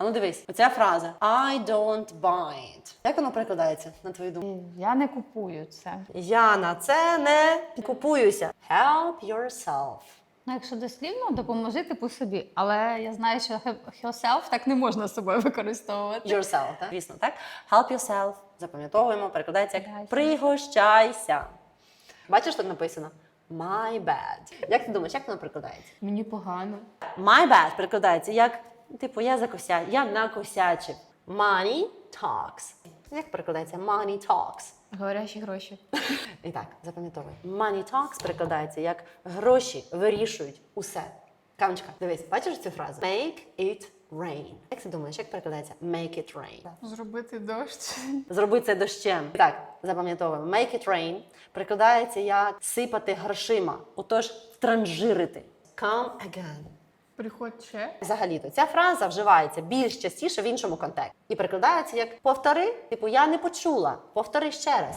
ну дивись, оця фраза I don't buy it. Як воно перекладається, на твою думку? Я не купую це. Я на це не купуюся. Help yourself. Ну, якщо дослівно, допоможи типу собі. Але я знаю, що yourself так не можна з собою використовувати. Yourself, так? Звісно, так? Help yourself. Запам'ятовуємо, перекладається як пригощайся. Бачиш, тут написано my bad. Як ти думаєш, як воно перекладається? Мені погано. My bad перекладається як, типу, я закося, я накосячив. Money talks. Як перекладається money talks? Говорящі гроші. І так, запам'ятовуй. Money talks перекладається як гроші вирішують усе. Камочка, дивись, бачиш цю фразу? Make it rain. Як ти думаєш, як перекладається make it rain? Зробити дощ. Зроби це дощем. Так, запам'ятовуємо. Make it rain перекладається як сипати грошима, отож транжирити. Come again. Приходь ще. Взагалі-то ця фраза вживається більш частіше в іншому контексті і прикладається як повтори, типу я не почула, повтори ще раз.